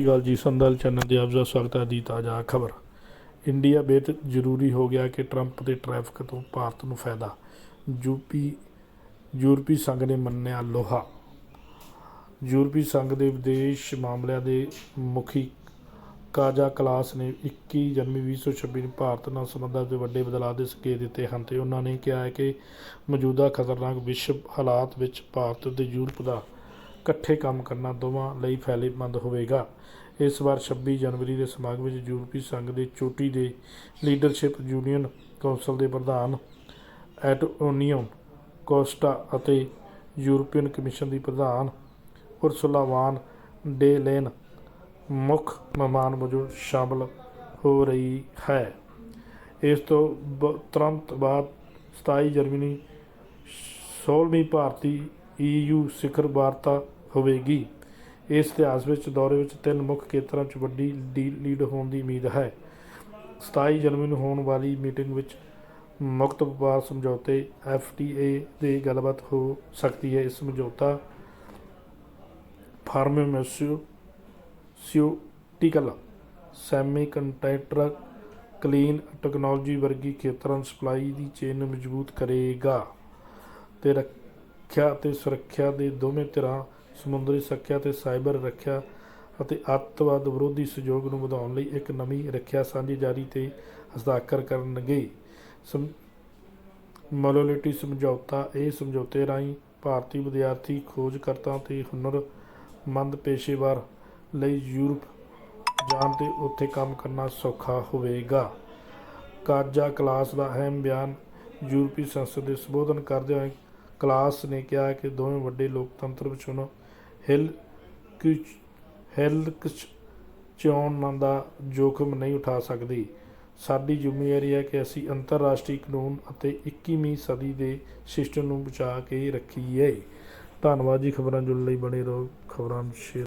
ਸ਼੍ਰੀ ਅਕਾਲ ਜੀ, ਸੰਦਲ ਚੈਨਲ ਦੇ ਆਪ ਦਾ ਸਵਾਗਤ ਹੈ ਦੀ ਤਾਜ਼ਾ ਖਬਰ। ਇੰਡੀਆ ਬੇਤ ਜ਼ਰੂਰੀ ਹੋ ਗਿਆ ਕਿ ਟਰੰਪ ਦੇ ਟ੍ਰੈਫਿਕ ਤੋਂ ਭਾਰਤ ਨੂੰ ਫਾਇਦਾ। ਯੂਪੀ, ਯੂਰਪੀ ਸੰਘ ਨੇ ਮੰਨਿਆ ਲੋਹਾ। ਯੂਰਪੀ ਸੰਘ ਦੇ ਵਿਦੇਸ਼ ਮਾਮਲਿਆਂ ਦੇ ਮੁਖੀ ਕਾਜਾ ਕਲਾਸ ਨੇ 21 ਜਨਵਰੀ 2026 ਨੂੰ ਭਾਰਤ ਨਾਲ ਸੰਬੰਧਾਂ 'ਚ ਵੱਡੇ ਬਦਲਾਅ ਦੇ ਸੰਕੇਤ ਦਿੱਤੇ ਹਨ ਤੇ ਉਹਨਾਂ ਨੇ ਕਿਹਾ ਹੈ ਕਿ ਮੌਜੂਦਾ ਖਤਰਨਾਕ ਵਿਸ਼ਵ ਹਾਲਾਤ ਵਿੱਚ ਭਾਰਤ ਤੇ ਯੂਰਪ ਦਾ ਇਕੱਠੇ ਕੰਮ ਕਰਨਾ ਦੋਵਾਂ ਲਈ ਫਾਇਦੇਮੰਦ ਹੋਵੇਗਾ। ਇਸ ਵਾਰ 26 ਜਨਵਰੀ ਦੇ ਸਮਾਗਮ ਵਿੱਚ ਯੂਰਪੀ ਸੰਘ ਦੇ ਚੋਟੀ ਦੇ ਲੀਡਰਸ਼ਿਪ ਯੂਨੀਅਨ ਕੌਂਸਲ ਦੇ ਪ੍ਰਧਾਨ ਐਟੋਨੀਓ ਕੋਸਟਾ ਅਤੇ ਯੂਰਪੀਅਨ ਕਮਿਸ਼ਨ ਦੀ ਪ੍ਰਧਾਨ ਉਰਸੁਲਾ ਵਾਨ ਡੇ ਲੇਨ ਮੁੱਖ ਮਹਿਮਾਨ ਵਜੋਂ ਸ਼ਾਮਲ ਹੋ ਰਹੀ ਹੈ। ਇਸ ਤੋਂ ਬ- ਤੁਰੰਤ ਬਾਅਦ 27 ਜਨਵਰੀ 16ਵੀਂ ਭਾਰਤੀ ਈਯੂ ਸਿਖਰ ਵਾਰਤਾ ਹੋਵੇਗੀ। ਇਸ ਇਤਿਹਾਸ ਵਿੱਚ ਦੌਰੇ ਵਿੱਚ ਤਿੰਨ ਮੁੱਖ ਖੇਤਰਾਂ 'ਚ ਵੱਡੀ ਡੀ- ਲੀਡ ਹੋਣ ਦੀ ਉਮੀਦ ਹੈ। 27 ਜਨਵਰੀ ਨੂੰ ਹੋਣ ਵਾਲੀ ਮੀਟਿੰਗ ਵਿੱਚ ਮੁਕਤ ਵਪਾਰ ਸਮਝੌਤੇ FTA ਦੇ ਗੱਲਬਾਤ ਹੋ ਸਕਦੀ ਹੈ। ਇਸ ਸਮਝੌਤਾ ਫਾਰਮਾਸਿਊਟੀਕਲ ਸੈਮੀਕੰਡਕਟਰ ਕਲੀਨ ਟੈਕਨੋਲੋਜੀ ਵਰਗੀ ਖੇਤਰਾਂ ਸਪਲਾਈ ਦੀ ਚੇਨ ਨੂੰ ਮਜ਼ਬੂਤ ਕਰੇਗਾ ਤੇ ਰੱਖਿਆ ਅਤੇ ਸੁਰੱਖਿਆ ਦੇ ਦੋਵੇਂ ਧਿਰਾਂ, ਸਮੁੰਦਰੀ ਸੁਰੱਖਿਆ ਅਤੇ ਸਾਈਬਰ ਰੱਖਿਆ ਅਤੇ ਅੱਤਵਾਦ ਵਿਰੋਧੀ ਸਹਿਯੋਗ ਨੂੰ ਵਧਾਉਣ ਲਈ ਇੱਕ ਨਵੀਂ ਰੱਖਿਆ ਸਾਂਝੇਦਾਰੀ ਤੇ ਹਸਤਾਖਰ ਕਰਨਗੇ। ਸਮ ਮੋਬਿਲਿਟੀ ਸਮਝੌਤਾ, ਇਹ ਸਮਝੌਤੇ ਰਾਹੀਂ ਭਾਰਤੀ ਵਿਦਿਆਰਥੀ, ਖੋਜਕਰਤਾ ਤੇ ਹੁਨਰਮੰਦ ਪੇਸ਼ੇਵਰ ਲਈ ਯੂਰਪ ਜਾਣ ਤੇ ਉੱਥੇ ਕੰਮ ਕਰਨਾ ਸੌਖਾ ਹੋਵੇਗਾ। ਕਾਜਾ ਕਲਾਸ ਦਾ ਅਹਿਮ ਬਿਆਨ ਯੂਰਪੀ ਸੰਸਦ ਦੇ ਸੰਬੋਧਨ ਕਰਦੇ ਹੋਏ ਕਲਾਸ ਨੇ ਕਿਹਾ ਕਿ ਦੋਵੇਂ ਵੱਡੇ ਲੋਕਤੰਤਰ ਵਿਚੋਂ ਹਿਲ ਕੁਚ ਹਿਲਕਚ ਚੋਣ ਦਾ ਜੋਖਮ ਨਹੀਂ ਉਠਾ ਸਕਦੀ। ਸਾਡੀ ਜ਼ਿੰਮੇਵਾਰੀ ਹੈ ਕਿ ਅਸੀਂ ਅੰਤਰਰਾਸ਼ਟਰੀ ਕਾਨੂੰਨ ਅਤੇ 21ਵੀਂ ਸਦੀ ਦੇ ਸਿਸਟਮ ਨੂੰ ਬਚਾ ਕੇ ਰੱਖੀਏ। ਧੰਨਵਾਦ ਜੀ ਖਬਰਾਂ ਜੁੜਨ ਲਈ ਬਣੇ ਰਹੋ। ਖਬਰਾਂ ਸ਼ੇਅਰ